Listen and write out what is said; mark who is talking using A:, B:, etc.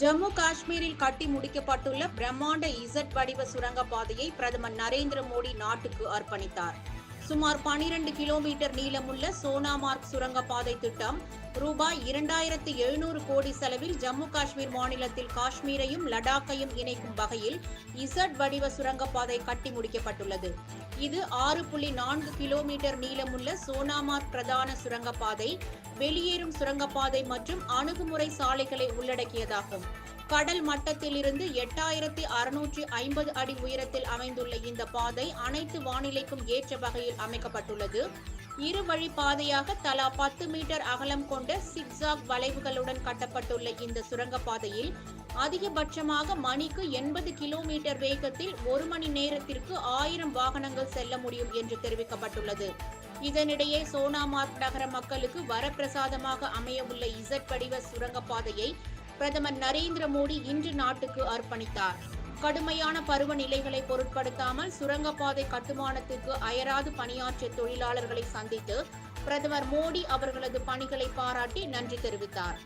A: ஜம்மு காஷ்மீரில் கட்டி முடிக்கப்பட்டுள்ள பிரம்மாண்ட இசட் வடிவ சுரங்கப்பாதையை பிரதமர் நரேந்திர மோடி நாட்டுக்கு அர்ப்பணித்தார். சுமார் 12 கிலோமீட்டர் நீளமுள்ள சோனாமார்க் சுரங்கப்பாதை திட்டம் ரூபாய் இரண்டாயிரத்து எழுநூறு கோடி செலவில் ஜம்மு காஷ்மீர் மாநிலத்தில் காஷ்மீரையும் லடாக்கையும் இணைக்கும் வகையில் இசட் வடிவ சுரங்கப்பாதை கட்டி முடிக்கப்பட்டுள்ளது. இது ஆறு புள்ளி நான்கு கிலோமீட்டர் நீளமுள்ள சோனாமார்க் பிரதான சுரங்கப்பாதை வெளியேறும் சுரங்கப்பாதை மற்றும் அணுகுமுறை சாலைகளை உள்ளடக்கியதாகும். கடல் மட்டத்திலிருந்து எட்டாயிரத்தி அறுநூற்றி ஐம்பது அடி உயரத்தில் அமைந்துள்ள இந்த பாதை அனைத்து வானிலைக்கும் ஏற்ற வகையில் அமைக்கப்பட்டுள்ளது. இரு வழி பாதையாக தலா பத்து மீட்டர் அகலம் கொண்ட சிக்ஸாக் வளைவுகளுடன் கட்டப்பட்டுள்ள இந்த சுரங்கப்பாதையில் அதிகபட்சமாக மணிக்கு எண்பது கிலோமீட்டர் வேகத்தில் ஒரு மணி நேரத்திற்கு ஆயிரம் வாகனங்கள் செல்ல முடியும் என்று தெரிவிக்கப்பட்டுள்ளது. இதனிடையே சோனாமார்க் நகர மக்களுக்கு வரப்பிரசாதமாக அமையவுள்ள இசட் வடிவ சுரங்கப்பாதையை பிரதமர் நரேந்திர மோடி இன்று நாட்டுக்கு அர்ப்பணித்தார். கடுமையான பருவநிலைகளை பொருட்படுத்தாமல் சுரங்கப்பாதை கட்டுமானத்திற்கு அயராது பணியாற்றிய தொழிலாளர்களை சந்தித்து பிரதமர் மோடி அவர்களது பணிகளை பாராட்டி நன்றி தெரிவித்தார்.